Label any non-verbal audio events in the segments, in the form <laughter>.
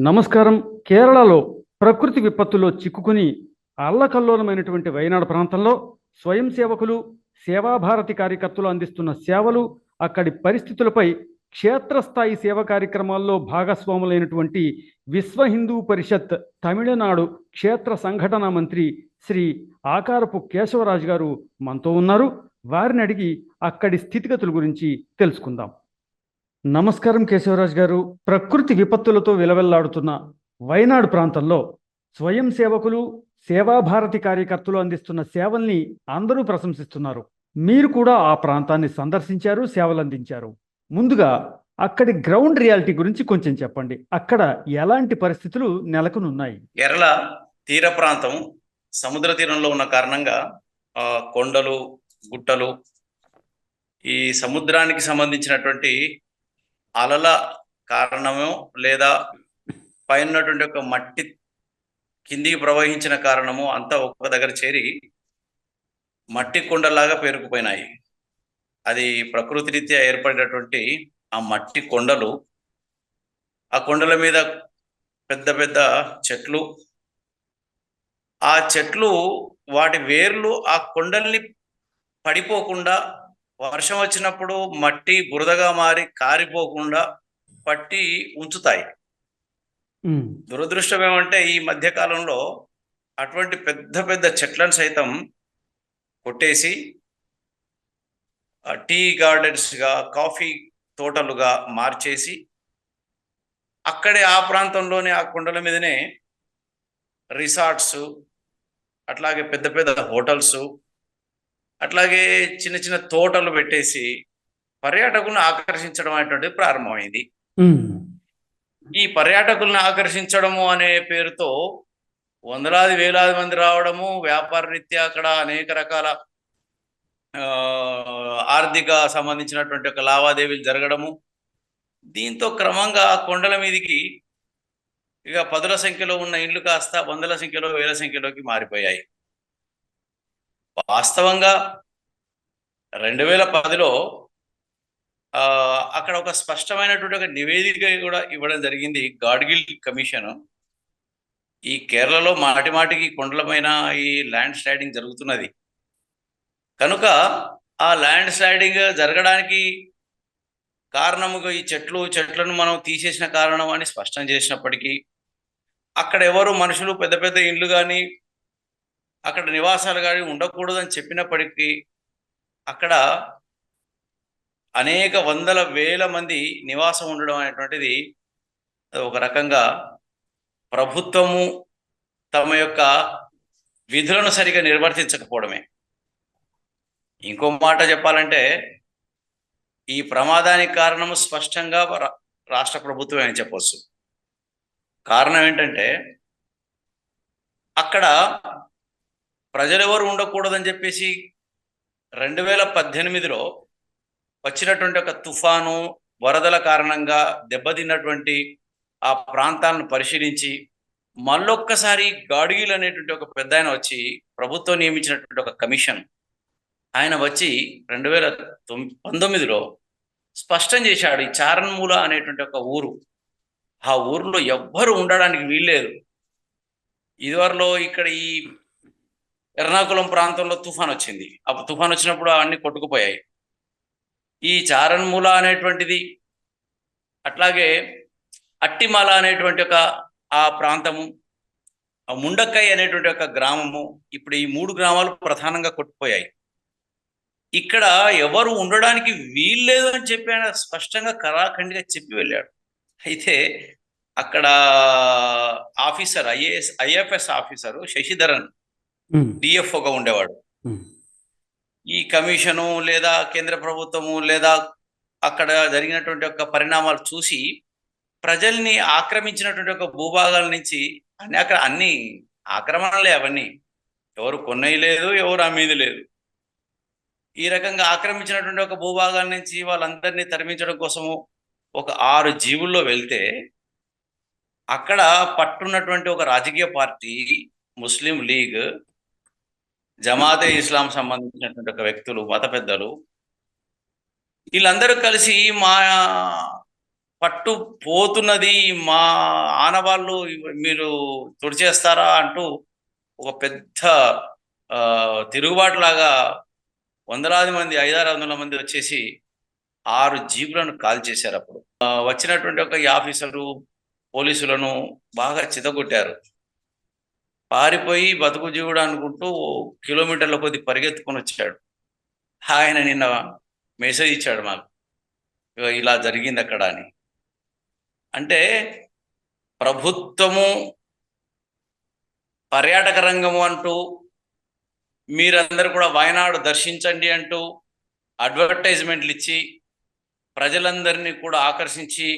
నమస్కారం. కేరళలో ప్రకృతి విపత్తులో చిక్కుకుని అల్లకల్లోలమైనటువంటి వయనాడు ప్రాంతంలో స్వయం సేవకులు సేవాభారతి కార్యకర్తలు అందిస్తున్న సేవలు అక్కడి పరిస్థితులపై క్షేత్రస్థాయి సేవ కార్యక్రమాల్లో భాగస్వాములైనటువంటి విశ్వ హిందూ పరిషత్ తమిళనాడు క్షేత్ర సంఘటన మంత్రి శ్రీ ఆకారపు కేశవరాజు గారు మనతో ఉన్నారు. వారిని అడిగి అక్కడి స్థితిగతుల గురించి తెలుసుకుందాం. నమస్కారం కేశవరాజ్ గారు. ప్రకృతి విపత్తులతో విలవెల్లాడుతున్న వయనాడు ప్రాంతంలో స్వయం సేవకులు సేవాభారతి కార్యకర్తలు అందిస్తున్న సేవల్ని అందరూ ప్రశంసిస్తున్నారు. మీరు కూడా ఆ ప్రాంతాన్ని సందర్శించారు సేవలు అందించారు ముందుగా అక్కడి గ్రౌండ్ రియాలిటీ గురించి కొంచెం చెప్పండి. అక్కడ ఎలాంటి పరిస్థితులు నెలకొనున్నాయి? కేరళ తీర ప్రాంతం సముద్ర తీరంలో ఉన్న కారణంగా కొండలు గుట్టలు ఈ సముద్రానికి సంబంధించినటువంటి అలల కారణమో లేదా పైన ఒక మట్టి కిందికి ప్రవహించిన కారణము అంతా ఒక్క దగ్గర చేరి మట్టి కొండలాగా పేరుకుపోయినాయి. అది ప్రకృతి రీత్యా ఏర్పడినటువంటి ఆ మట్టి కొండలు ఆ కొండల మీద పెద్ద పెద్ద చెట్లు ఆ చెట్లు వాటి వేర్లు ఆ కొండల్ని పడిపోకుండా వర్షం వచ్చినప్పుడు మట్టి బురదగా మారి కారిపోకుండా పట్టి ఉంచుతాయి. దురదృష్టం ఏమంటే ఈ మధ్య కాలంలో అటువంటి పెద్ద పెద్ద చెట్లను సైతం కొట్టేసి టీ గార్డెన్స్గా కాఫీ తోటలుగా మార్చేసి అక్కడే ఆ ప్రాంతంలోనే ఆ కొండల మీదనే రిసార్ట్స్ అట్లాగే పెద్ద పెద్ద హోటల్స్ అట్లాగే చిన్న చిన్న తోటలు పెట్టేసి పర్యాటకులను ఆకర్షించడం అనేటువంటిది ప్రారంభమైంది. ఈ పర్యాటకులను ఆకర్షించడము అనే పేరుతో వందలాది వేలాది మంది రావడము వ్యాపార రీత్యా అక్కడ అనేక రకాల ఆర్థిక సంబంధించినటువంటి ఒక లావాదేవీలు జరగడము. దీంతో క్రమంగా కొండల మీదకి ఇక పదుల సంఖ్యలో ఉన్న ఇండ్లు కాస్త వందల సంఖ్యలో వేల సంఖ్యలోకి మారిపోయాయి. వాస్తవంగా రెండు వేల పదిలో అక్కడ ఒక స్పష్టమైనటువంటి ఒక నివేదిక కూడా ఇవ్వడం జరిగింది గాడ్గిల్ కమిషన్. ఈ కేరళలో మాటి మాటికి కొండలమైన ఈ ల్యాండ్ స్లైడింగ్ జరుగుతున్నది. కనుక ఆ ల్యాండ్ స్లైడింగ్ జరగడానికి కారణముగా ఈ చెట్లు చెట్లను మనం తీసేసిన కారణం అని స్పష్టం చేసినప్పటికీ అక్కడ ఎవరు మనుషులు పెద్ద పెద్ద ఇండ్లు కానీ అక్కడ నివాసాలు కానీ ఉండకూడదని చెప్పినప్పటికీ అక్కడ అనేక వందల వేల మంది నివాసం ఉండడం అనేటువంటిది అది ఒక రకంగా ప్రభుత్వము తమ యొక్క విధులను సరిగా నిర్వర్తించకపోవడమే. ఇంకో మాట చెప్పాలంటే ఈ ప్రమాదానికి కారణము స్పష్టంగా రా- రాష్ట్ర ప్రభుత్వం అని చెప్పవచ్చు కారణం ఏంటంటే అక్కడ ప్రజలెవరు ఉండకూడదని చెప్పేసి రెండు వేల పద్దెనిమిదిలో వచ్చినటువంటి ఒక తుఫాను వరదల కారణంగా దెబ్బతిన్నటువంటి ఆ ప్రాంతాలను పరిశీలించి మళ్ళొక్కసారి గాడ్గిల్ అనేటువంటి ఒక పెద్ద ఆయన వచ్చి ప్రభుత్వం నియమించినటువంటి ఒక కమిషన్ ఆయన వచ్చి రెండు వేల తొమ్మిది పంతొమ్మిదిలో స్పష్టం చేశాడు ఈ చారన్మూల అనేటువంటి ఒక ఊరు. ఆ ఊరిలో ఎవ్వరు ఉండడానికి వీల్లేదు. ఇదివరలో ఇక్కడ ఈ ఎర్నాకుళం ప్రాంతంలో తుఫాన్ వచ్చింది. అప్పుడు తుఫాన్ వచ్చినప్పుడు అవన్నీ కొట్టుకుపోయాయి. ఈ చారణ్మూల అనేటువంటిది అట్లాగే అట్టిమాల అనేటువంటి ఒక ఆ ప్రాంతము ఆ ముండక్కై అనేటువంటి ఒక గ్రామము ఇప్పుడు ఈ మూడు గ్రామాలు ప్రధానంగా కొట్టుకుపోయాయి. ఇక్కడ ఎవరు ఉండడానికి వీల్లేదు అని చెప్పి ఆయన స్పష్టంగా కరాఖండిగా చెప్పి వెళ్ళాడు. అయితే అక్కడ officer IAS IFS officer Sasidharan డిఎఫ్ఓగా ఉండేవాడు. ఈ కమిషను లేదా కేంద్ర ప్రభుత్వము లేదా అక్కడ జరిగినటువంటి ఒక పరిణామాలు చూసి ప్రజల్ని ఆక్రమించినటువంటి ఒక భూభాగాల నుంచి అన్ని అక్కడ అన్ని ఆక్రమణలే అవన్నీ. ఎవరు కొన్నవి లేదు ఎవరు అమ్మేది లేదు. ఈ రకంగా ఆక్రమించినటువంటి ఒక భూభాగాల నుంచి వాళ్ళందరినీ తరిమించడం కోసము ఒక ఆరు జీవుల్లో వెళ్తే అక్కడ పట్టున్నటువంటి ఒక రాజకీయ party Muslim League Jamaate Islam సంబంధించినటువంటి ఒక వ్యక్తులు మత పెద్దలు వీళ్ళందరూ కలిసి మా పట్టు పోతున్నది మా ఆనవాళ్ళు మీరు తుడిచేస్తారా అంటూ ఒక పెద్ద తిరుగుబాటులాగా వందలాది మంది ఐదారు వందల మంది వచ్చేసి ఆరు జీపులను కాల్ చేశారు అప్పుడు. వచ్చినటువంటి ఒక ఈ ఆఫీసరు పోలీసులను బాగా చితగొట్టారు పారిపోయి బతుకు జీవుడు అనుకుంటూ కిలోమీటర్ల కొద్ది పరిగెత్తుకొని వచ్చాడు. ఆయన నిన్న మెసేజ్ ఇచ్చాడు మాకు. ఇలా జరిగింది అక్కడ అని. అంటే ప్రభుత్వము పర్యాటక రంగము అంటూ మీరందరూ కూడా వాయనాడు దర్శించండి అంటూ అడ్వర్టైజ్మెంట్లు ఇచ్చి ప్రజలందరినీ కూడా ఆకర్షించి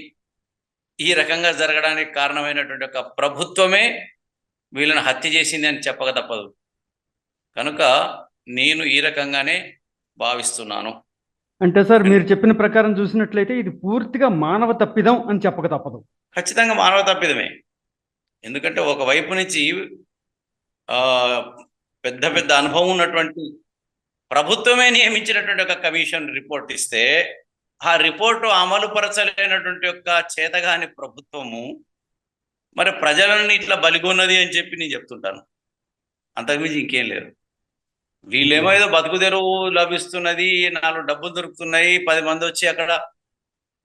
ఈ రకంగా జరగడానికి కారణమైనటువంటి ఒక ప్రభుత్వమే వీళ్ళని హత్య చేసింది అని చెప్పక తప్పదు. కనుక నేను ఈ రకంగానే భావిస్తున్నాను. అంటే సార్ మీరు చెప్పిన ప్రకారం చూసినట్లయితే ఇది పూర్తిగా మానవ తప్పిదం అని చెప్పక తప్పదు. ఖచ్చితంగా మానవ తప్పిదమే. ఎందుకంటే ఒక వైపు నుంచి ఆ, పెద్ద పెద్ద అనుభవం ఉన్నటువంటి ప్రభుత్వమే నియమించినటువంటి ఒక కమిషన్ రిపోర్ట్ ఇస్తే ఆ రిపోర్టు అమలు పరచలేనటువంటి యొక్క చేతగాని ప్రభుత్వము మరి ప్రజలను ఇట్లా బలిగొన్నది అని చెప్పి నేను చెప్తుంటాను. అంతకుమించి ఇంకేం లేదు. వీళ్ళేమో ఏదో బతుకు తెరువు లభిస్తున్నది నాలుగు డబ్బులు దొరుకుతున్నాయి పది మంది వచ్చి అక్కడ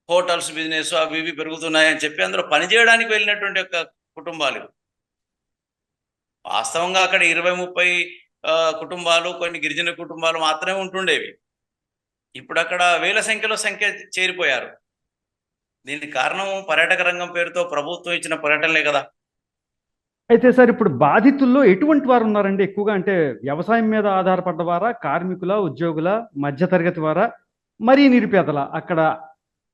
హోటల్స్ బిజినెస్ అవి ఇవి పెరుగుతున్నాయి అని చెప్పి అందులో పనిచేయడానికి వెళ్ళినటువంటి యొక్క కుటుంబాలు వాస్తవంగా అక్కడ ఇరవై ముప్పై కుటుంబాలు కొన్ని గిరిజన కుటుంబాలు మాత్రమే ఉంటుండేవి. ఇప్పుడు అక్కడ వేల సంఖ్యలో సంఖ్య చేరిపోయారు. దీనికి కారణం పర్యాటక రంగం పేరుతో ప్రభుత్వం ఇచ్చిన పర్యటనలే కదా. అయితే సార్ ఇప్పుడు బాధితుల్లో ఎటువంటి వారు ఉన్నారండి? ఎక్కువగా అంటే వ్యవసాయం మీద ఆధారపడ్డవారా కార్మికుల ఉద్యోగుల మధ్యతరగతి వారా మరీ నిరుపేదల? అక్కడ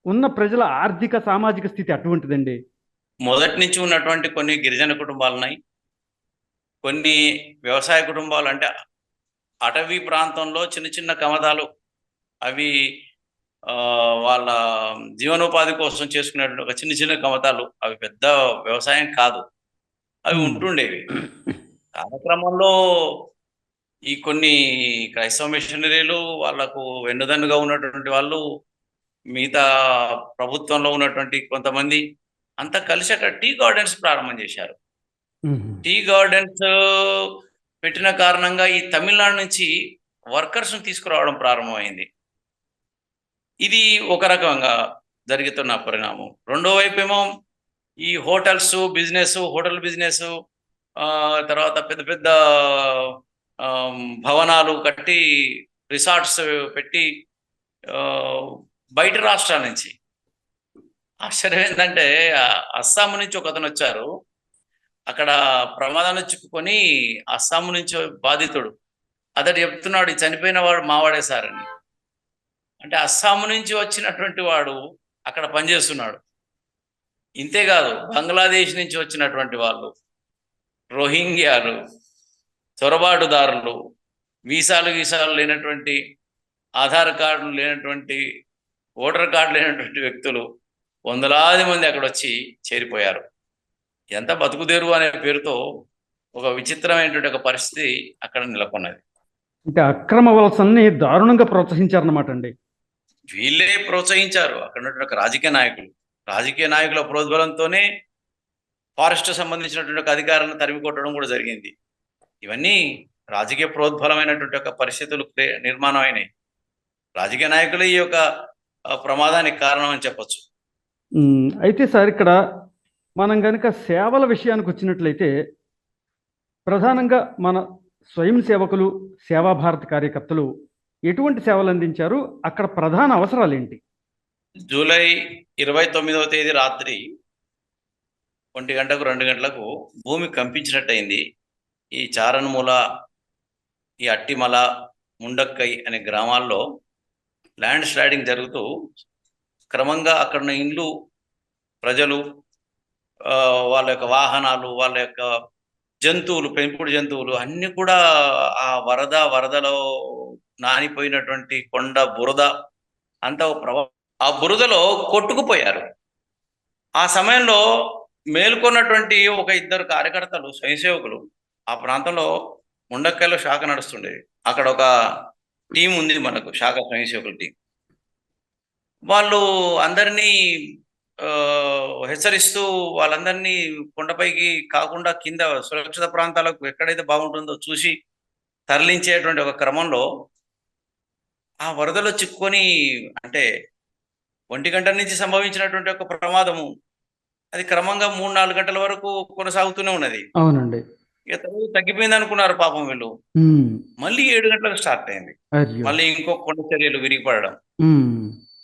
ఉన్న ప్రజల ఆర్థిక సామాజిక స్థితి అటువంటిదండి. మొదటి నుంచి ఉన్నటువంటి కొన్ని గిరిజన కుటుంబాలు ఉన్నాయి కొన్ని వ్యవసాయ కుటుంబాలు అంటే అటవీ ప్రాంతంలో చిన్న చిన్న కమతాలు అవి వాళ్ళ జీవనోపాధి కోసం చేసుకునేటువంటి ఒక చిన్న చిన్న కమతాలు. అవి పెద్ద వ్యవసాయం కాదు. అవి. ఉంటుండేవి. <clears throat> కాలక్రమంలో ఈ కొన్ని క్రైస్తవ మిషనరీలు వాళ్ళకు వెన్నుదన్నుగా ఉన్నటువంటి వాళ్ళు మిగతా ప్రభుత్వంలో ఉన్నటువంటి కొంతమంది అంతా కలిసి అక్కడ టీ గార్డెన్స్ ప్రారంభం చేశారు. టీ గార్డెన్స్ పెట్టిన కారణంగా ఈ తమిళనాడు నుంచి వర్కర్స్ తీసుకురావడం ప్రారంభమైంది. ఇది ఒక రకంగా జరుగుతున్న పరిణామం. రెండో వైపు ఏమో ఈ హోటల్స్ బిజినెస్ హోటల్ బిజినెస్ తర్వాత పెద్ద పెద్ద భవనాలు కట్టి రిసార్ట్స్ పెట్టి బయట రాష్ట్రాల నుంచి. ఆశ్చర్యం ఏంటంటే అస్సాం నుంచి ఒక అతను వచ్చారు. అక్కడ ప్రమాదాన్ని చిక్కుకొని అస్సాం నుంచి బాధితుడు. అతడు చెప్తున్నాడు చనిపోయిన వాడు మావాడే సార్ అని. అంటే అస్సాం నుంచి వచ్చినటువంటి వాడు అక్కడ పనిచేస్తున్నాడు. ఇంతేకాదు బంగ్లాదేశ్ నుంచి వచ్చినటువంటి వాళ్ళు రోహింగ్యాలు చొరబాటుదారులు వీసాలు వీసాలు లేనటువంటి ఆధార్ కార్డులు లేనటువంటి ఓటర్ కార్డు లేనటువంటి వ్యక్తులు వందలాది మంది అక్కడ వచ్చి చేరిపోయారు. ఎంత బతుకుదేరు అనే పేరుతో ఒక విచిత్రమైనటువంటి ఒక పరిస్థితి అక్కడ నెలకొన్నది. ఇంకా అక్రమ వలసల్ని దారుణంగా ప్రోత్సహించారన్నమాట అండి. వీళ్ళే ప్రోత్సహించారు. అక్కడ ఉన్నటువంటి రాజకీయ నాయకులు. రాజకీయ నాయకుల ప్రోద్బలంతోనే ఫారెస్ట్ సంబంధించినటువంటి ఒక అధికారులను తరిమి కొట్టడం కూడా జరిగింది. ఇవన్నీ రాజకీయ ప్రోద్బలమైనటువంటి ఒక పరిస్థితులు నిర్మాణం అయినాయి రాజకీయ నాయకులే ఈ యొక్క ప్రమాదానికి కారణం అని చెప్పచ్చు అయితే సార్ ఇక్కడ మనం కనుక సేవల విషయానికి వచ్చినట్లయితే ప్రధానంగా మన స్వయం సేవకులు సేవాభారతి కార్యకర్తలు ఎటువంటి సేవలు అందించారు? అక్కడ ప్రధాన అవసరాలు ఏంటి జూలై ఇరవై తొమ్మిదవ తేదీ రాత్రి ఒంటి గంటకు రెండు గంటలకు భూమి కంపించినట్టయింది. ఈ చారన్మూల ఈ అట్టిమల ముండక్కై అనే గ్రామాల్లో ల్యాండ్ స్లైడింగ్ జరుగుతూ క్రమంగా అక్కడ ఇండ్లు ప్రజలు వాళ్ళ యొక్క వాహనాలు వాళ్ళ యొక్క జంతువులు పెంపుడు జంతువులు అన్ని కూడా ఆ వరద వరదలో నానిపోయినటువంటి కొండ బురద అంతా ప్రభావం. ఆ బురదలో కొట్టుకుపోయారు. ఆ సమయంలో మేల్కొన్నటువంటి ఒక ఇద్దరు కార్యకర్తలు స్వయంసేవకులు ఆ ప్రాంతంలో ముండక్కల్లో శాఖ నడుస్తుండేది. అక్కడ ఒక టీం ఉంది మనకు శాఖ స్వయంసేవకుల టీం. వాళ్ళు అందరినీ హెచ్చరిస్తూ వాళ్ళందరినీ కొండపైకి కాకుండా కింద సురక్షిత ప్రాంతాలకు ఎక్కడైతే బాగుంటుందో చూసి తరలించేటువంటి ఒక క్రమంలో ఆ వరదలో చిక్కుకొని అంటే ఒంటి గంట నుంచి సంభవించినటువంటి ఒక ప్రమాదము. అది క్రమంగా మూడు నాలుగు గంటల వరకు కొనసాగుతూనే ఉన్నది. అవునండి. తగ్గిపోయింది అనుకున్నారు పాపం వీళ్ళు. మళ్ళీ ఏడు గంటలకు స్టార్ట్ అయింది. మళ్ళీ ఇంకో కొండ చర్యలు విరిగిపడడం.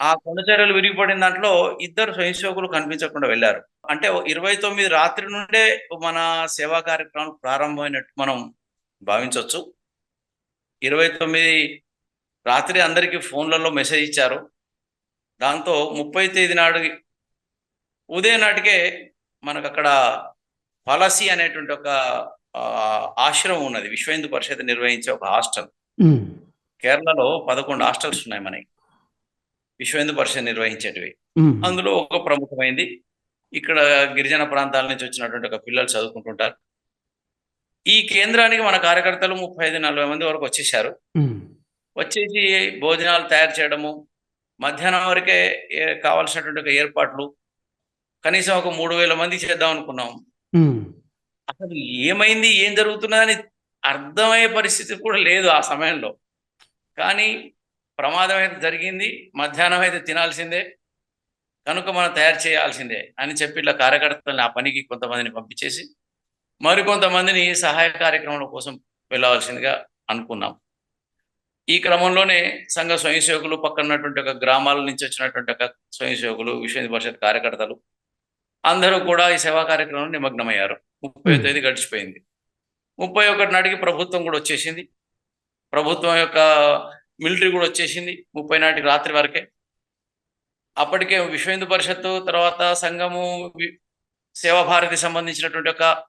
ఆ కొండ చర్యలు విరిగిపడిన దాంట్లో ఇద్దరు స్వయంసేవకులు కనిపించకుండా వెళ్ళారు. అంటే ఇరవై తొమ్మిది రాత్రి నుండే మన సేవా కార్యక్రమం ప్రారంభమైనట్టు మనం భావించవచ్చు ఇరవై తొమ్మిది రాత్రి అందరికీ ఫోన్లలో మెసేజ్ ఇచ్చారు. దాంతో ముప్పై తేదీ నాడు ఉదయం నాటికే మనకు అక్కడ పాలసీ అనేటువంటి ఒక ఆశ్రమం ఉన్నది. విశ్వ హిందూ పరిషత్ నిర్వహించే ఒక హాస్టల్. కేరళలో పదకొండు హాస్టల్స్ ఉన్నాయి మనకి. విశ్వ హిందూ పరిషత్ నిర్వహించేటివి. అందులో ఒక ప్రముఖమైంది. ఇక్కడ గిరిజన ప్రాంతాల నుంచి వచ్చినటువంటి ఒక పిల్లలు చదువుకుంటుంటారు. ఈ కేంద్రానికి మన కార్యకర్తలు ముప్పై ఐదు నలభై మంది వరకు వచ్చేసారు వచ్చేసి భోజనాలు తయారు చేయడము మధ్యాహ్నం వరకే కావాల్సినటువంటి ఒక ఏర్పాట్లు కనీసం ఒక మూడు వేల మంది చేద్దాం అనుకున్నాం. అసలు ఏమైంది ఏం జరుగుతున్నదని అర్థమయ్యే పరిస్థితి కూడా లేదు ఆ సమయంలో. కానీ ప్రమాదం అయితే జరిగింది మధ్యాహ్నం అయితే తినాల్సిందే కనుక మనం తయారు చేయాల్సిందే అని చెప్పి ఇట్లా కార్యకర్తలను ఆ పనికి కొంతమందిని పంపించేసి మరికొంతమందిని సహాయ కార్యక్రమాల కోసం వెళ్ళవలసిందిగా అనుకున్నాం. ఈ క్రమంలోనే సంఘ స్వయం సేవకులు పక్కన ఉన్నటువంటి ఒక గ్రామాల నుంచి వచ్చినటువంటి ఒక స్వయం సేవకులు విశ్వ పరిషత్ కార్యకర్తలు అందరూ కూడా ఈ సేవా కార్యక్రమంలో నిమగ్నమయ్యారు. ముప్పై Hmm. తేదీ గడిచిపోయింది. ముప్పై ఒకటి నాటికి ప్రభుత్వం కూడా వచ్చేసింది. ప్రభుత్వం యొక్క మిలిటరీ కూడా వచ్చేసింది ముప్పై నాటికి రాత్రి వరకే. అప్పటికే విశ్వ హిందూ పరిషత్తు తర్వాత సంఘము సేవాభారతి సేవా సంబంధించినటువంటి ఒక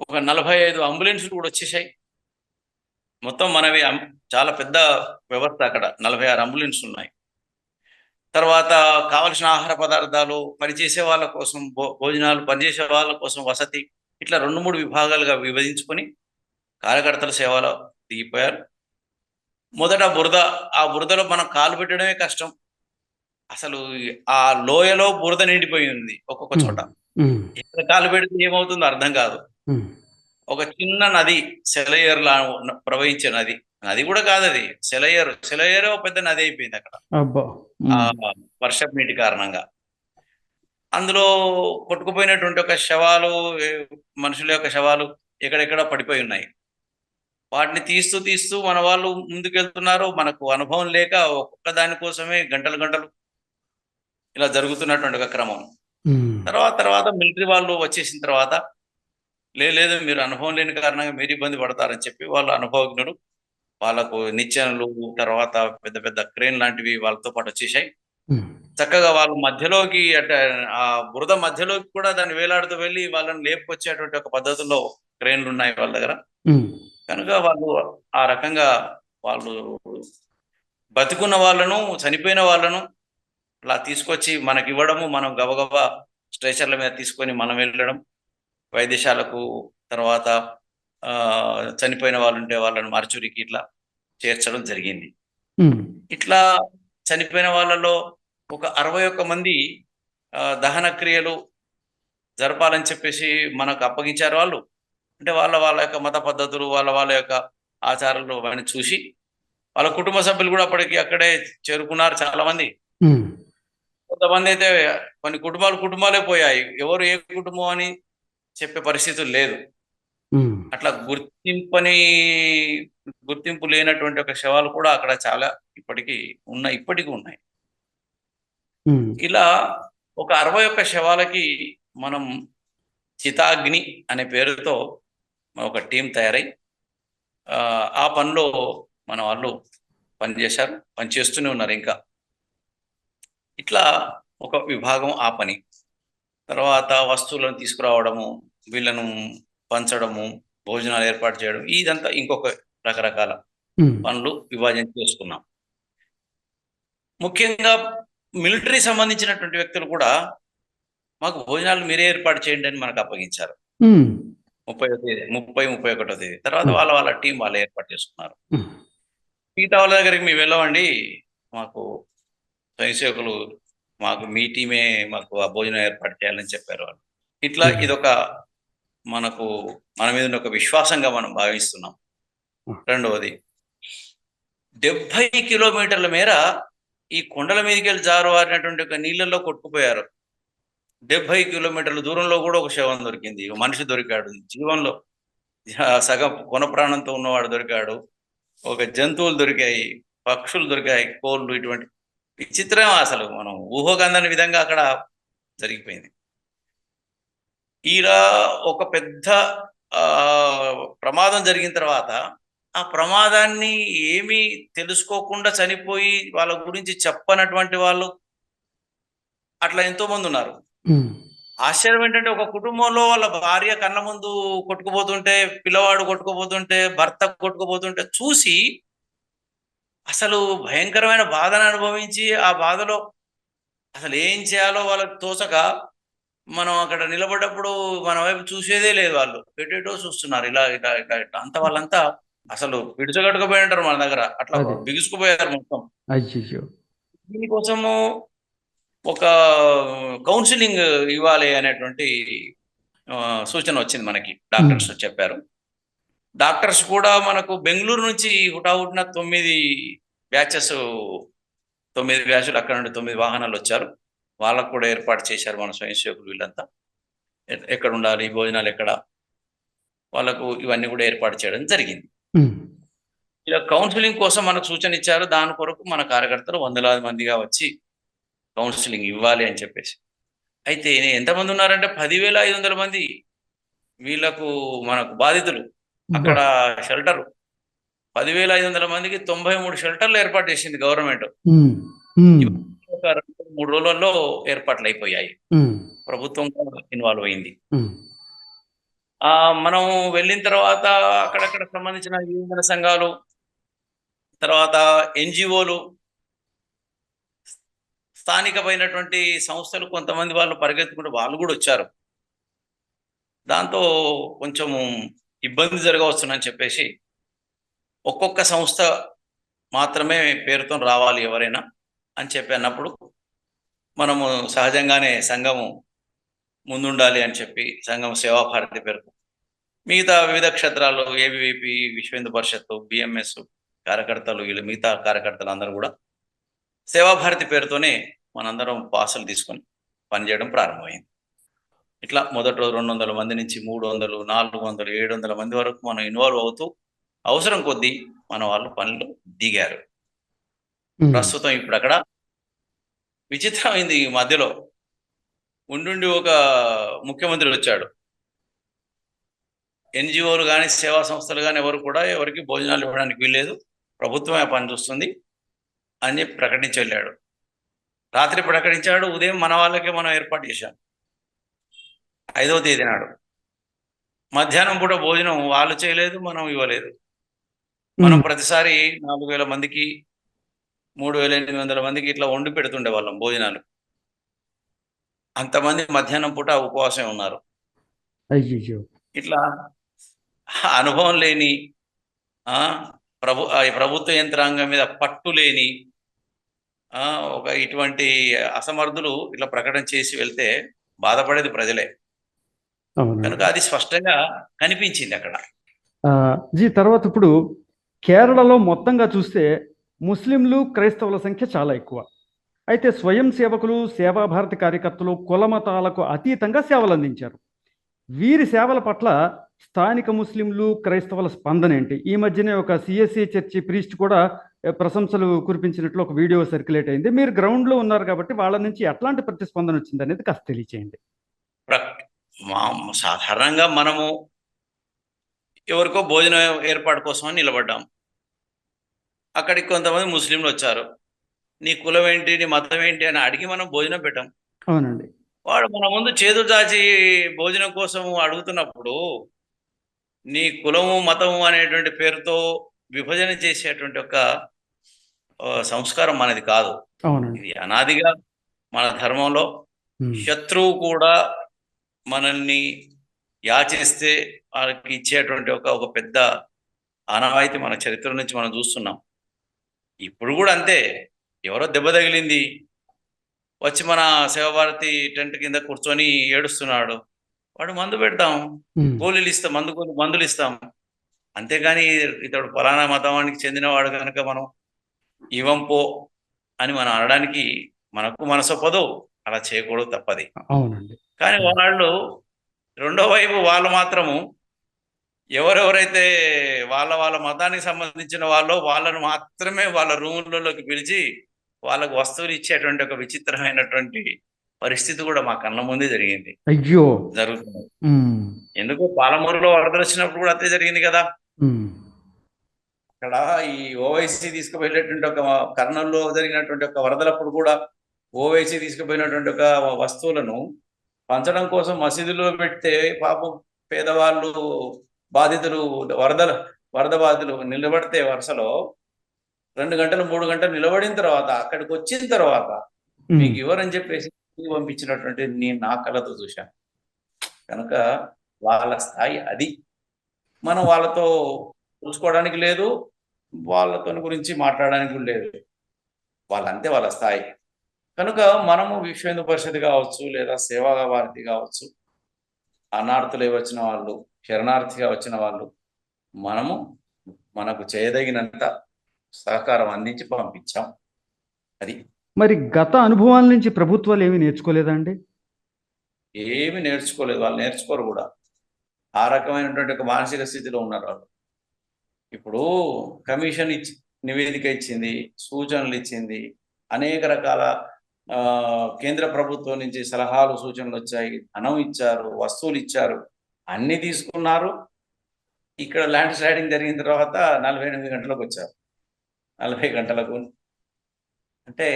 ఒక నలభై ఐదు అంబులెన్స్లు కూడా వచ్చేసాయి. మొత్తం మనవి అం- చాలా పెద్ద వ్యవస్థ అక్కడ. నలభై ఆరు అంబులెన్స్ ఉన్నాయి. తర్వాత కావలసిన ఆహార పదార్థాలు పనిచేసే వాళ్ళ కోసం భో భోజనాలు పనిచేసే వాళ్ళ కోసం వసతి ఇట్లా రెండు మూడు విభాగాలుగా విభజించుకొని కార్యకర్తల సేవలో దిగిపోయారు. మొదట బురద ఆ బురదలో మనం కాలు పెట్టడమే కష్టం. అసలు ఆ లోయలో బురద నిండిపోయి ఉంది ఒక్కొక్క చోట. ఎక్కడ కాలు పెడితే ఏమవుతుందో అర్థం కాదు. ఒక చిన్న నది సెలయేరు లా ప్రవహించే నది. నది కూడా కాదు అది. సెలయేరు సెలయేరు పెద్ద నది అయిపోయింది అక్కడ. వర్షపు నీటి కారణంగా. అందులో కొట్టుకుపోయినటువంటి ఒక శవాలు మనుషుల యొక్క శవాలు ఎక్కడెక్కడ పడిపోయి ఉన్నాయి. వాటిని తీస్తూ తీస్తూ మన వాళ్ళు ముందుకెళ్తున్నారు. మనకు అనుభవం లేక ఒక్కొక్క దానికోసమే గంటలు గంటలు ఇలా జరుగుతున్నటువంటి ఒక క్రమం. తర్వాత తర్వాత మిలిటరీ వాళ్ళు వచ్చేసిన తర్వాత "లే- లేదు మీరు అనుభవం లేని కారణంగా మీరు ఇబ్బంది పడతారని చెప్పి వాళ్ళ అనుభవజ్ఞులు వాళ్ళకు నిచ్చెనలు తర్వాత పెద్ద పెద్ద క్రేన్ లాంటివి వాళ్ళతో పాటు వచ్చేసాయి. చక్కగా వాళ్ళు మధ్యలోకి అంటే ఆ బురద మధ్యలోకి కూడా దాన్ని వేలాడుతూ వెళ్ళి వాళ్ళని లేపుకొచ్చేటువంటి ఒక పద్ధతుల్లో క్రేన్లు ఉన్నాయి వాళ్ళ దగ్గర. కనుక వాళ్ళు ఆ రకంగా వాళ్ళు బతికున్న వాళ్ళను చనిపోయిన వాళ్ళను అలా తీసుకొచ్చి మనకి ఇవ్వడము మనం గబగబా స్ట్రెచర్ల మీద తీసుకొని మనం వెళ్ళడం వైద్యశాలకు తర్వాత ఆ, చనిపోయిన వాళ్ళు ఉంటే వాళ్ళని మరచురికి ఇట్లా చేర్చడం జరిగింది. ఇట్లా చనిపోయిన వాళ్ళలో ఒక అరవై ఒక్క మంది దహన క్రియలు జరపాలని చెప్పేసి మనకు అప్పగించారు వాళ్ళు. అంటే వాళ్ళ వాళ్ళ యొక్క మత పద్ధతులు వాళ్ళ వాళ్ళ యొక్క ఆచారాలు అవన్నీ చూసి వాళ్ళ కుటుంబ సభ్యులు కూడా అప్పటికి అక్కడే చేరుకున్నారు చాలా మంది కొంతమంది అయితే కొన్ని కుటుంబాలు కుటుంబాలే పోయాయి. ఎవరు ఏ కుటుంబం అని చెప్పే పరిస్థితులు లేదు. అట్లా గుర్తింపని గుర్తింపు లేనటువంటి ఒక శవాలు కూడా అక్కడ చాలా ఇప్పటికీ ఉన్నాయి ఇప్పటికీ ఉన్నాయి. ఇలా ఒక అరవై ఒక్క శవాలకి మనం చితాగ్ని అనే పేరుతో ఒక టీం తయారై ఆ, పనిలో మన వాళ్ళు పనిచేశారు పనిచేస్తూనే ఉన్నారు ఇంకా. ఇట్లా ఒక విభాగం ఆ పని. తర్వాత వస్తువులను తీసుకురావడము వీళ్ళను పంచడము భోజనాలు ఏర్పాటు చేయడం ఇదంతా ఇంకొక రకరకాల పనులు విభజన చేసుకున్నాం. ముఖ్యంగా మిలిటరీ సంబంధించినటువంటి వ్యక్తులు కూడా మాకు భోజనాలు మీరే ఏర్పాటు చేయండి అని మనకు అప్పగించారు. ముప్పై తేదీ ముప్పై ముప్పై ఒకటో తేదీ. తర్వాత. వాళ్ళ వాళ్ళ టీం వాళ్ళు ఏర్పాటు చేసుకున్నారు. మిగతా వాళ్ళ దగ్గరికి మేము వెళ్ళమండి. మాకు స్వయంసేవకులు మాకు మీ టీమే మాకు ఆ భోజనం ఏర్పాటు చేయాలని చెప్పారు వాళ్ళు. ఇట్లా. ఇదొక మనకు మన మీద ఒక విశ్వాసంగా మనం భావిస్తున్నాం. రెండవది డెబ్బై కిలోమీటర్ల మేర ఈ కొండల మీదకి వెళ్ళి జారువారినటువంటి ఒక నీళ్ళల్లో కొట్టుకుపోయారు. డెబ్బై కిలోమీటర్ల దూరంలో కూడా ఒక శవం దొరికింది. మనిషి దొరికాడు. జీవంలో సగం కొన ప్రాణంతో ఉన్నవాడు దొరికాడు. ఒక జంతువులు దొరికాయి పక్షులు దొరికాయి కోళ్ళు ఇటువంటి విచిత్రం అసలు. మనం ఊహకందని విధంగా అక్కడ జరిగిపోయింది. ఇలా ఒక పెద్ద ఆ, ప్రమాదం జరిగిన తర్వాత ఆ ప్రమాదాన్ని ఏమీ తెలుసుకోకుండా చనిపోయి వాళ్ళ గురించి చెప్పనటువంటి వాళ్ళు అట్లా ఎంతో మంది ఉన్నారు. ఆశ్చర్యం ఏంటంటే ఒక కుటుంబంలో వాళ్ళ భార్య కళ్ళ ముందు కొట్టుకుపోతుంటే పిల్లవాడు కొట్టుకుపోతుంటే భర్త కొట్టుకుపోతుంటే చూసి అసలు భయంకరమైన బాధను అనుభవించి ఆ బాధలో అసలు ఏం చేయాలో వాళ్ళకి తోచక మనం అక్కడ నిలబడ్డప్పుడు మన వైపు చూసేదే లేదు వాళ్ళు. ఎటేటో చూస్తున్నారు ఇలా ఇలా ఇలా ఇట్లా అంత వాళ్ళంతా అసలు పిడుచగట్టుకుపోయి ఉంటారు మన దగ్గర. అట్లా. బిగుసుకుపోయారు మొత్తం. దీనికోసము ఒక కౌన్సిలింగ్ ఇవ్వాలి అనేటువంటి సూచన వచ్చింది మనకి. డాక్టర్స్ చెప్పారు. డాక్టర్స్ కూడా మనకు బెంగళూరు నుంచి హుటాహుటిన తొమ్మిది బ్యాచెస్ తొమ్మిది బ్యాచులు అక్కడ నుండి తొమ్మిది వాహనాలు వచ్చారు. వాళ్ళకు కూడా ఏర్పాటు చేశారు మన స్వయం సేవకులు వీళ్ళంతా ఎక్కడ ఉండాలి భోజనాలు ఎక్కడ? వాళ్ళకు ఇవన్నీ కూడా ఏర్పాటు చేయడం జరిగింది. ఇలా కౌన్సిలింగ్ కోసం మనకు సూచన ఇచ్చారు. దాని కొరకు మన కార్యకర్తలు వందలాది మందిగా వచ్చి కౌన్సిలింగ్ ఇవ్వాలి అని చెప్పేసి. అయితే ఎంతమంది ఉన్నారంటే పదివేల ఐదు వందల మంది వీళ్ళకు మనకు బాధితులు. అక్కడ షెల్టర్. పదివేల ఐదు వందల మందికి తొంభై మూడు షెల్టర్లు ఏర్పాటు చేసింది గవర్నమెంట్. ఒక రెండు మూడు రోజులలో ఏర్పాట్లు అయిపోయాయి. ప్రభుత్వం కూడా ఇన్వాల్వ్ అయింది. ఆ మనం వెళ్ళిన తర్వాత అక్కడక్కడ సంబంధించిన యువజన సంఘాలు తర్వాత ఎన్జిఓలు స్థానికమైనటువంటి సంస్థలు కొంతమంది వాళ్ళు పరిగెత్తుకుంటూ వాళ్ళు కూడా వచ్చారు. దాంతో కొంచెము ఇబ్బంది జరగవచ్చునని చెప్పేసి ఒక్కొక్క సంస్థ మాత్రమే పేరుతో రావాలి ఎవరైనా అని చెప్పి అన్నప్పుడు మనము సహజంగానే సంఘము ముందుండాలి అని చెప్పి సంఘం సేవా భారతి పేరుతో మిగతా వివిధ క్షేత్రాలు ఏబివిపి విశ్వ హిందూ పరిషత్తు బిఎంఎస్ కార్యకర్తలు వీళ్ళు మిగతా కార్యకర్తలు అందరూ కూడా సేవాభారతి పేరుతోనే మనందరం పాసులు తీసుకొని పనిచేయడం ప్రారంభమైంది. ఇట్లా మొదటి రోజు రెండు వందల మంది నుంచి మూడు వందలు నాలుగు వందలు ఏడు వందల మంది వరకు మనం ఇన్వాల్వ్ అవుతూ అవసరం కొద్దీ మన వాళ్ళు పనులు దిగారు. ప్రస్తుతం ఇప్పుడు అక్కడ విచిత్రమైంది ఈ మధ్యలో. ఉండుండి ఒక ముఖ్యమంత్రి వచ్చాడు. ఎన్జిఓలు కానీ సేవా సంస్థలు కానీ ఎవరు కూడా ఎవరికి భోజనాలు ఇవ్వడానికి వీల్లేదు. ప్రభుత్వమే పని చూస్తుంది అని చెప్పి ప్రకటించి వెళ్ళాడు. రాత్రి ప్రకటించాడు ఉదయం మన వాళ్ళకే మనం ఏర్పాటు చేశాం. ఐదవ తేదీ నాడు. మధ్యాహ్నం పూట భోజనం వాళ్ళు చేయలేదు మనం ఇవ్వలేదు. మనం ప్రతిసారి నాలుగు వేల మందికి మూడు వేల ఎనిమిది వందల మందికి ఇట్లా వండి పెడుతుండే వాళ్ళం భోజనాలు. అంతమంది మధ్యాహ్నం పూట ఉపవాసం ఉన్నారు. ఇట్లా అనుభవం లేని ఆ ప్రభు ఆ ప్రభుత్వ యంత్రాంగం మీద పట్టు లేని ఒక ఇటువంటి అసమర్థులు ఇట్లా ప్రకటన చేసి వెళ్తే బాధపడేది ప్రజలే. కనుక అది స్పష్టంగా కనిపించింది అక్కడ. ఆ, జీ తర్వాత ఇప్పుడు కేరళలో మొత్తంగా చూస్తే ముస్లింలు క్రైస్తవుల సంఖ్య చాలా ఎక్కువ. అయితే స్వయం సేవకులు సేవాభారతి కార్యకర్తలు కులమతాలకు అతీతంగా సేవలు అందించారు. వీరి సేవల పట్ల స్థానిక ముస్లింలు క్రైస్తవుల స్పందన ఏంటి ఈ మధ్యనే ఒక సిఎస్సి చర్చి ప్రీస్ట్ కూడా ప్రశంసలు కురిపించినట్లు ఒక వీడియో సర్క్యులేట్ అయింది. మీరు గ్రౌండ్లో ఉన్నారు కాబట్టి వాళ్ళ నుంచి ఎట్లాంటి ప్రతిస్పందన వచ్చింది అనేది కాస్త తెలియచేయండి. సాధారణంగా మనము ఎవరికో భోజనం ఏర్పాటు కోసం అని నిలబడ్డాం. అక్కడికి కొంతమంది ముస్లింలు వచ్చారు. నీ కులం ఏంటి నీ మతం ఏంటి అని అడిగి మనం భోజనం పెట్టాం. అవునండి. వాడు మన ముందు చేతులు చాచి భోజనం కోసం అడుగుతున్నప్పుడు నీ కులము మతము అనేటువంటి పేరుతో విభజన చేసేటువంటి ఒక సంస్కారం మనది కాదు. ఇది అనాదిగా మన ధర్మంలో శత్రువు కూడా మనల్ని యాచిస్తే వాళ్ళకి ఇచ్చేటువంటి ఒక ఒక పెద్ద ఆనవాయితీ మన చరిత్ర నుంచి మనం చూస్తున్నాం. ఇప్పుడు కూడా అంతే. ఎవరో దెబ్బ తగిలింది. వచ్చి మన శివభారతి టెంట్ కింద కూర్చొని ఏడుస్తున్నాడు. వాడు మందు పెడతాం. గోళీలు ఇస్తాం మందు మందులు ఇస్తాం. అంతేగాని ఇతడు ఫలానా మతానికి చెందినవాడు కనుక మనం ఇవం పో అని మనం అనడానికి మనకు మనసొప్పదు అలా చేయకూడదు తప్పది. అవునండి. కానీ వాళ్ళు రెండో వైపు వాళ్ళు మాత్రము ఎవరెవరైతే వాళ్ళ వాళ్ళ మతానికి సంబంధించిన వాళ్ళు వాళ్ళను మాత్రమే వాళ్ళ రూములలోకి పిలిచి వాళ్ళకు వస్తువులు ఇచ్చేటువంటి ఒక విచిత్రమైనటువంటి పరిస్థితి కూడా మా కళ్ళ ముందే జరిగింది. అయ్యో! జరుగుతుంది. ఎందుకు పాలమూరులో వరదలు వచ్చినప్పుడు కూడా అంతే జరిగింది కదా. ఉమ్, అక్కడ ఈ ఓవైసీ తీసుకుపోయినటువంటి ఒక కర్నూలులో జరిగినటువంటి ఒక వరదలప్పుడు కూడా ఓవైసీ తీసుకుపోయినటువంటి ఒక వస్తువులను పంచడం కోసం మసీదులో పెడితే పాపం పేదవాళ్ళు బాధితులు వరదల వరద బాధితులు నిలబడితే వరుసలో రెండు గంటలు మూడు గంటలు నిలబడిన తర్వాత అక్కడికి వచ్చిన తర్వాత మీకు ఎవరని చెప్పేసి పంపించినటువంటి నేను నా కళ్ళతో చూశాను. కనుక వాళ్ళ స్థాయి అది. మనం వాళ్ళతో చూసుకోవడానికి లేదు వాళ్ళతో గురించి మాట్లాడడానికి లేదు. వాళ్ళంతే వాళ్ళ స్థాయి. కనుక మనము విశ్వ హిందూ పరిషత్ కావచ్చు లేదా సేవా భారతి కావచ్చు అనార్థులై వచ్చిన వాళ్ళు శరణార్థిగా వచ్చిన వాళ్ళు మనము మనకు చేయదగినంత సహకారం అందించి పంపించాం. అది. మరి గత అనుభవాల నుంచి ప్రభుత్వాలు ఏమీ నేర్చుకోలేదండి ఏమి నేర్చుకోలేదు. వాళ్ళు నేర్చుకోరు కూడా. ఆ రకమైనటువంటి ఒక మానసిక స్థితిలో ఉన్నారు వాళ్ళు. ఇప్పుడు కమిషన్ ఇచ్చి నివేదిక ఇచ్చింది సూచనలు ఇచ్చింది అనేక రకాల కేంద్ర ప్రభుత్వం నుంచి సలహాలు సూచనలు వచ్చాయి ధనం ఇచ్చారు వస్తువులు ఇచ్చారు అన్ని తీసుకున్నారు. ఇక్కడ ల్యాండ్ స్లైడింగ్ జరిగిన తర్వాత నలభై ఎనిమిది గంటలకు వచ్చారు. నలభై గంటలకు. అంటే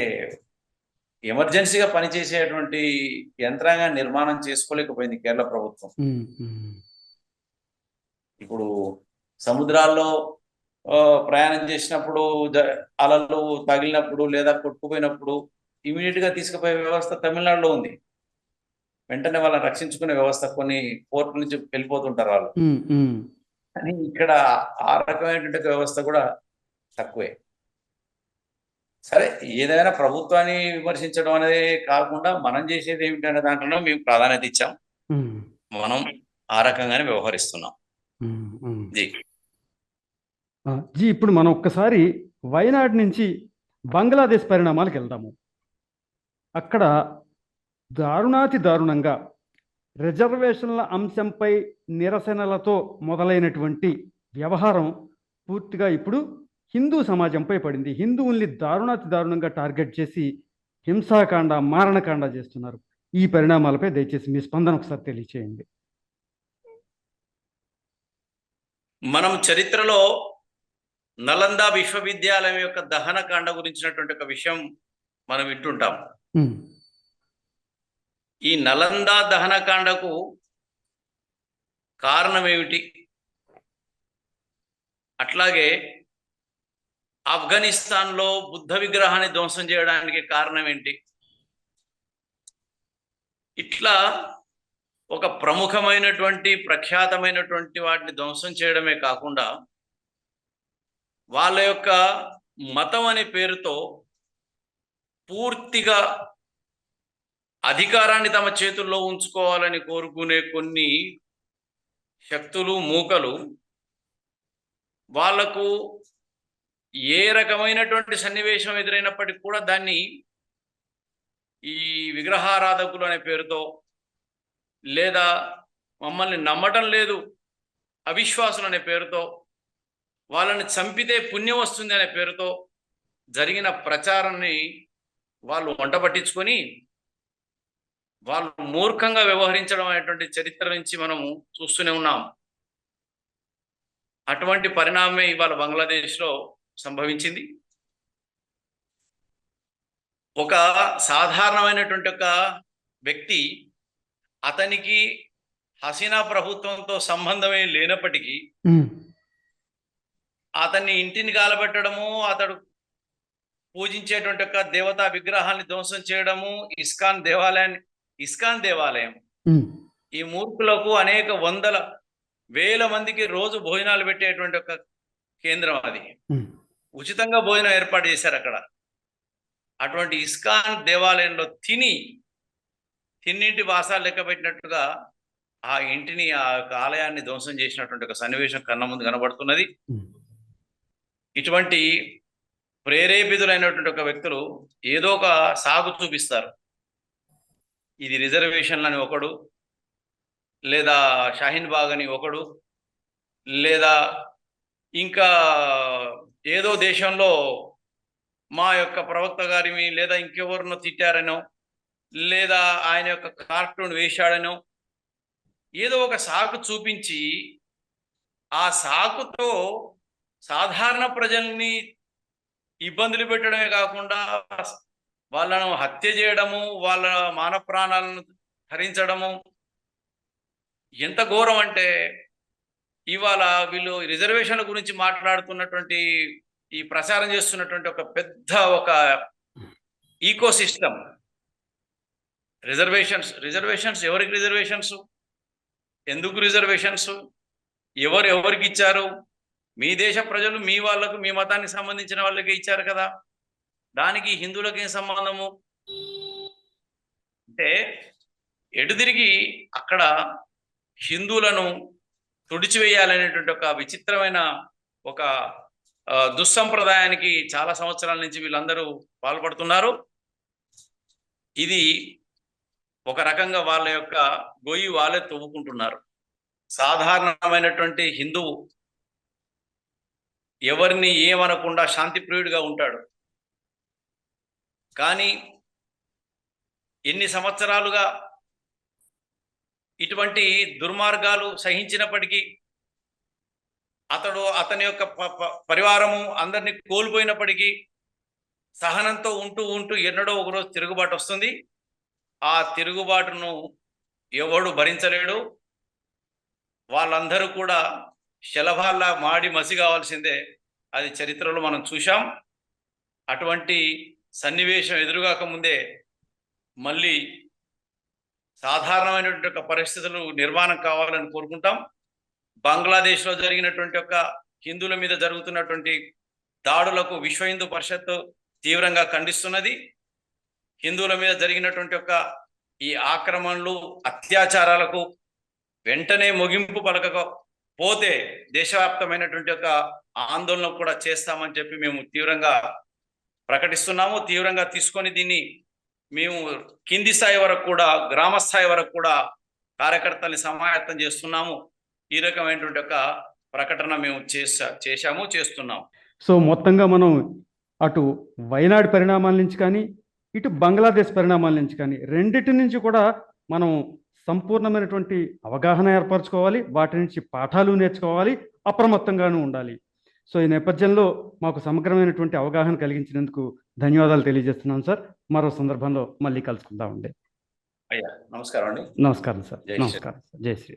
ఎమర్జెన్సీగా పనిచేసేటువంటి యంత్రాంగాన్ని నిర్మాణం చేసుకోలేకపోయింది కేరళ ప్రభుత్వం. ఇప్పుడు సముద్రాల్లో ప్రయాణం చేసినప్పుడు అలలు తగిలినప్పుడు లేదా కొట్టుకుపోయినప్పుడు ఇమీడియట్గా తీసుకుపోయే వ్యవస్థ తమిళనాడులో ఉంది. వెంటనే వాళ్ళని రక్షించుకునే వ్యవస్థ కొన్ని పోర్ట్ నుంచి వెళ్ళిపోతుంటారు వాళ్ళు. కానీ ఇక్కడ ఆ రకమైనటువంటి వ్యవస్థ కూడా తక్కువే. సరే ఏదైనా ప్రభుత్వాన్ని విమర్శించడం అనేది కాకుండా మనం చేసేది ఏమిటనే దాంట్లో మేము ప్రాధాన్యత ఇచ్చాం. మనం ఆ రకంగానే వ్యవహరిస్తున్నాం. జీ ఇప్పుడు మనం ఒక్కసారి వయనాడ్ నుంచి బంగ్లాదేశ్ పరిణామాలకు వెళ్దాము. అక్కడ దారుణాతి దారుణంగా రిజర్వేషన్ల అంశంపై నిరసనలతో మొదలైనటువంటి వ్యవహారం పూర్తిగా ఇప్పుడు హిందూ సమాజంపై పడింది. హిందువుల్ని దారుణాతి దారుణంగా టార్గెట్ చేసి హింసాకాండ మారణకాండ చేస్తున్నారు. ఈ పరిణామాలపై దయచేసి మీ స్పందన ఒకసారి తెలియచేయండి. మనం చరిత్రలో నలంద విశ్వవిద్యాలయం యొక్క దహనకాండ గురించినటువంటి ఒక విషయం మనం వింటుంటాం. ఈ నలంద దహనకాండకు కారణం ఏమిటి అట్లాగే ఆఫ్ఘనిస్తాన్లో బుద్ధ విగ్రహాన్ని ధ్వంసం చేయడానికి కారణం ఏంటి ఇట్లా ఒక ప్రముఖమైనటువంటి ప్రఖ్యాతమైనటువంటి వాటిని ధ్వంసం చేయడమే కాకుండా వాళ్ళ యొక్క మతం అనే పేరుతో పూర్తిగా అధికారాన్ని తమ చేతుల్లో ఉంచుకోవాలని కోరుకునే కొన్ని శక్తులు మూకలు వాళ్ళకు ఏ రకమైనటువంటి సన్నివేశం ఎదురైనప్పటికీ కూడా దాన్ని ఈ విగ్రహారాధకులు అనే పేరుతో లేదా మమ్మల్ని నమ్మటం లేదు అవిశ్వాసులు అనే పేరుతో వాళ్ళని చంపితే పుణ్యం వస్తుంది అనే పేరుతో జరిగిన ప్రచారాన్ని వాళ్ళు వంట పట్టించుకొని వాళ్ళు మూర్ఖంగా వ్యవహరించడం అనేటువంటి చరిత్ర నుంచి మనము చూస్తూనే ఉన్నాం. అటువంటి పరిణామమే ఇవాళ బంగ్లాదేశ్లో సంభవించింది. ఒక సాధారణమైనటువంటి ఒక వ్యక్తి అతనికి హసీనా ప్రభుత్వంతో సంబంధమే లేనప్పటికీ అతన్ని ఇంటిని కాలబెట్టడము అతడు పూజించేటువంటి ఒక దేవతా విగ్రహాన్ని ధ్వంసం చేయడము ఇస్కాన్ దేవాలయాన్ని ఇస్కాన్ దేవాలయం. ఈ మూర్ఖులకు అనేక వందల వేల మందికి రోజు భోజనాలు పెట్టేటువంటి ఒక కేంద్రం అది. ఉచితంగా భోజనం ఏర్పాటు చేశారు అక్కడ. అటువంటి ఇస్కాన్ దేవాలయంలో తిని తిన్నింటి వాసాలు లెక్క పెట్టినట్టుగా ఆ ఇంటిని ఆ యొక్క ఆలయాన్ని ధ్వంసం చేసినటువంటి ఒక సన్నివేశం కన్న ముందు కనబడుతున్నది. ఇటువంటి ప్రేరేపితులైనటువంటి ఒక వ్యక్తులు ఏదో ఒక సాగు చూపిస్తారు. ఇది రిజర్వేషన్లు అని ఒకడు లేదా షాహీన్ బాగ్ అని ఒకడు లేదా ఇంకా ఏదో దేశంలో మా యొక్క ప్రవక్త గారిని లేదా ఇంకెవరినో తిట్టారనో లేదా ఆయన యొక్క కార్టూన్ వేశాడనో ఏదో ఒక సాకు చూపించి ఆ సాకుతో సాధారణ ప్రజల్ని ఇబ్బందులు పెట్టడమే కాకుండా వాళ్ళను హత్య చేయడము వాళ్ళ మాన ప్రాణాలను హరించడము ఎంత ఘోరం అంటే ఇవాళ వీళ్ళు రిజర్వేషన్ల గురించి మాట్లాడుతున్నటువంటి ఈ ప్రచారం చేస్తున్నటువంటి ఒక పెద్ద ఒక ఈకో సిస్టమ్ రిజర్వేషన్స్ రిజర్వేషన్స్ ఎవరికి రిజర్వేషన్స్? ఎందుకు రిజర్వేషన్స్? ఎవరు ఎవరికి ఇచ్చారు? మీ దేశ ప్రజలు మీ వాళ్ళకు మీ మతానికి సంబంధించిన వాళ్ళకి ఇచ్చారు కదా. దానికి హిందువులకు ఏం సంబంధము? అంటే ఎటు తిరిగి అక్కడ హిందువులను తుడిచివేయాలనేటువంటి ఒక విచిత్రమైన ఒక దుస్సంప్రదాయానికి చాలా సంవత్సరాల నుంచి వీళ్ళందరూ పాల్పడుతున్నారు. ఇది ఒక రకంగా వాళ్ళ యొక్క గొయ్యి వాళ్ళే తవ్వుకుంటున్నారు. సాధారణమైనటువంటి హిందువు ఎవరిని ఏమనకుండా శాంతి ప్రియుడిగా ఉంటాడు. కానీ ఎన్ని సంవత్సరాలుగా ఇటువంటి దుర్మార్గాలు సహించినప్పటికీ అతడు అతని యొక్క ప- పరివారము అందరినీ కోల్పోయినప్పటికీ సహనంతో ఉంటూ ఉంటూ ఎన్నడో ఒకరోజు తిరుగుబాటు వస్తుంది. ఆ తిరుగుబాటును ఎవడు భరించలేడు. వాళ్ళందరూ కూడా శలభాల్లా మాడి మసి కావాల్సిందే. అది చరిత్రలో మనం చూశాం. అటువంటి సన్నివేశం ఎదురుగాక ముందే మళ్ళీ సాధారణమైనటువంటి ఒక పరిస్థితులు నిర్మాణం కావాలని కోరుకుంటాం. బంగ్లాదేశ్లో జరిగినటువంటి ఒక హిందువుల మీద జరుగుతున్నటువంటి దాడులకు విశ్వ హిందూ పరిషత్ తీవ్రంగా ఖండిస్తున్నది. హిందువుల మీద జరిగినటువంటి ఒక ఈ ఆక్రమణలు అత్యాచారాలకు వెంటనే ముగింపు పోతే దేశవ్యాప్తమైనటువంటి ఒక ఆందోళన కూడా చేస్తామని చెప్పి మేము తీవ్రంగా ప్రకటిస్తున్నాము. తీవ్రంగా తీసుకొని దీన్ని మేము కింది స్థాయి వరకు కూడా గ్రామ స్థాయి వరకు కూడా కార్యకర్తల్ని సమాయత్తం చేస్తున్నాము. ఈ రకమైనటువంటి ఒక ప్రకటన మేము చేసా చేశాము చేస్తున్నాము. సో మొత్తంగా మనం అటు వైనాడు పరిణామాల నుంచి కానీ ఇటు బంగ్లాదేశ్ పరిణామాల నుంచి కానీ రెండిటి నుంచి కూడా మనం సంపూర్ణమైనటువంటి అవగాహన ఏర్పరచుకోవాలి వాటి నుంచి పాఠాలు నేర్చుకోవాలి అప్రమత్తంగాను ఉండాలి. సో ఈ నేపథ్యంలో మాకు సమగ్రమైనటువంటి అవగాహన కలిగించినందుకు ధన్యవాదాలు తెలియజేస్తున్నాను సార్. మరో సందర్భంలో మళ్ళీ కలుసుకుందామండి. అయ్యా నమస్కారం అండి. నమస్కారం సార్. నమస్కారం సార్. జై శ్రీ.